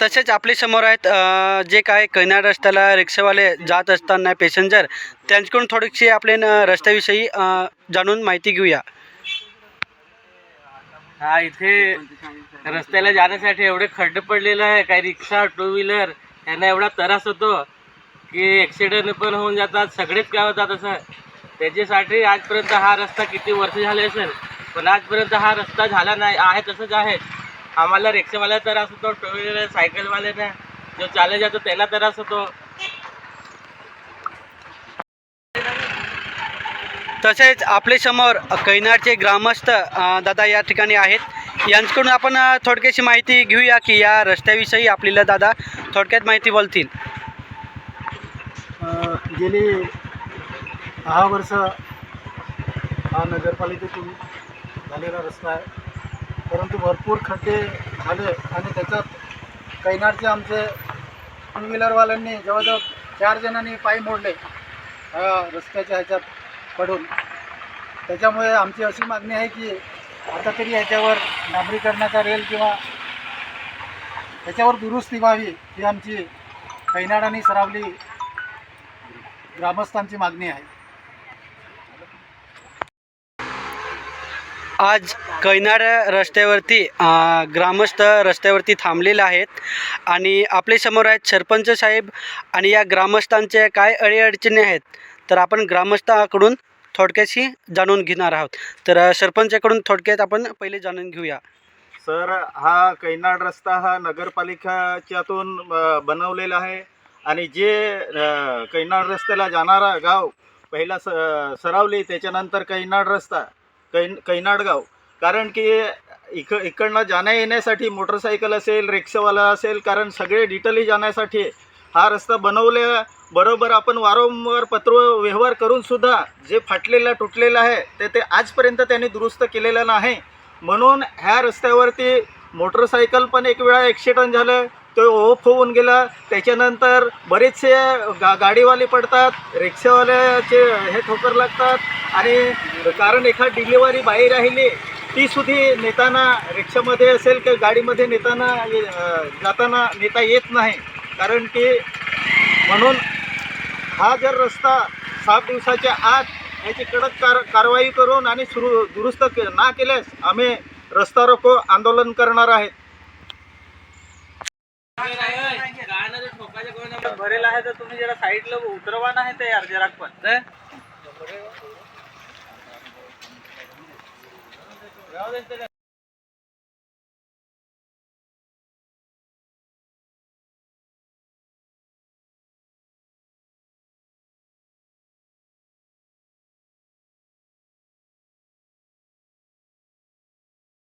तसेच आपल्यासमोर आहेत जे काय कैनाड रस्त्याला रिक्षावाले जात असताना पॅसेंजर त्यांच्याकडून थोडीशी आपले न रस्त्याविषयी जाणून माहिती घेऊया. हा इथे रस्त्याला जाण्यासाठी एवढे खड्डे पडलेले आहे काही रिक्षा टू व्हीलर यांना एवढा त्रास होतो की ॲक्सिडेंट पण होऊन जातात सगळेच काय होतात असं त्याच्यासाठी आजपर्यंत हा रस्ता किती वर्ष झाले असेल पण आजपर्यंत हा रस्ता झाला नाही आहे तसंच आहे. आम्हाला रिक्षावाला त्रास होतो टू व्हीलर सायकलवाल्याना जो चालत जातो त्याला त्रास होतो तसेच आपल्यासमोर कैनाडचे ग्रामस्थ दादा या ठिकाणी आहेत. यांच्याकडून आपण थोडक्याशी माहिती घेऊया की या रस्त्याविषयी आपल्याला दादा थोडक्यात माहिती बोलतील. गेली दहा वर्ष हा नगरपालिकेतून झालेला रस्ता आहे. परंतु भरपूर खड्डे झाले आणि त्याच्यात कैनाडचे आमचे टू व्हीलरवाल्यांनी जवळजवळ चार जणांनी पाय मोडले रस्त्याच्या ह्याच्यात पडून. त्याच्यामुळे आमची अशी मागणी आहे की आता तरी ह्याच्यावर डांबरीकरणाचा रेल किंवा त्याच्यावर दुरुस्ती व्हावी ही आमची कैनाड आणि सरावली ग्रामस्थांची मागणी आहे. आज कैनाड रस्त्यावरती ग्रामस्थ रस्त्यावरती थांबलेले आहेत. आणि आपल्यासमोर आहेत सरपंच साहेब आणि या ग्रामस्थांच्या काय अडीअडचणी आहेत तर आपण ग्रामस्थाकडून थोडक्याशी जाणून घेणार आहोत. तर सरपंचाकडून थोडक्यात आपण पहिले जाणून घेऊया. सर हा कैनाड रस्ता हा नगरपालिकाच्यातून बनवलेला आहे. आणि जे कैनाड रस्त्याला जाणारा गाव पहिला स सरावली त्याच्यानंतर कैनाड रस्ता. कै कैनाडगाव. कारण की इक इकडनं जाण्या येण्यासाठी मोटरसायकल असेल रिक्षावाला असेल कारण सगळे डिटेली जाण्यासाठी हा रस्ता बनवल्या बरोबर आपण वारंवार पत्र व्यवहार करूनसुद्धा जे फाटलेलं तुटलेलं आहे ते ते आजपर्यंत त्यांनी दुरुस्त केलेलं नाही. म्हणून ह्या रस्त्यावरती मोटरसायकल पण एक वेळा ॲक्सिडंट झालं. तो ओफ होऊन गेला. त्याच्यानंतर बरेचसे गा गाडीवाले पडतात रिक्षावाल्याचे हे ठोकर लागतात आणि कारण एखाद डिलिव्हरी बाई राहिली ती सुद्धा नेताना रिक्षामध्ये असेल किंवा गाडीमध्ये नेताना जाताना नेता येत नाही. कारण की म्हणून हा जर रस्ता सात दिवसाच्या आत याची कडक कार कारवाई करून आणि सुरू दुरुस्त के ना केल्यास आम्ही रस्ता रोको आंदोलन करणार आहेत. भरेल आहे तर तुम्ही जरा साईडला उतरवा नाही ते यार जरा पण दे.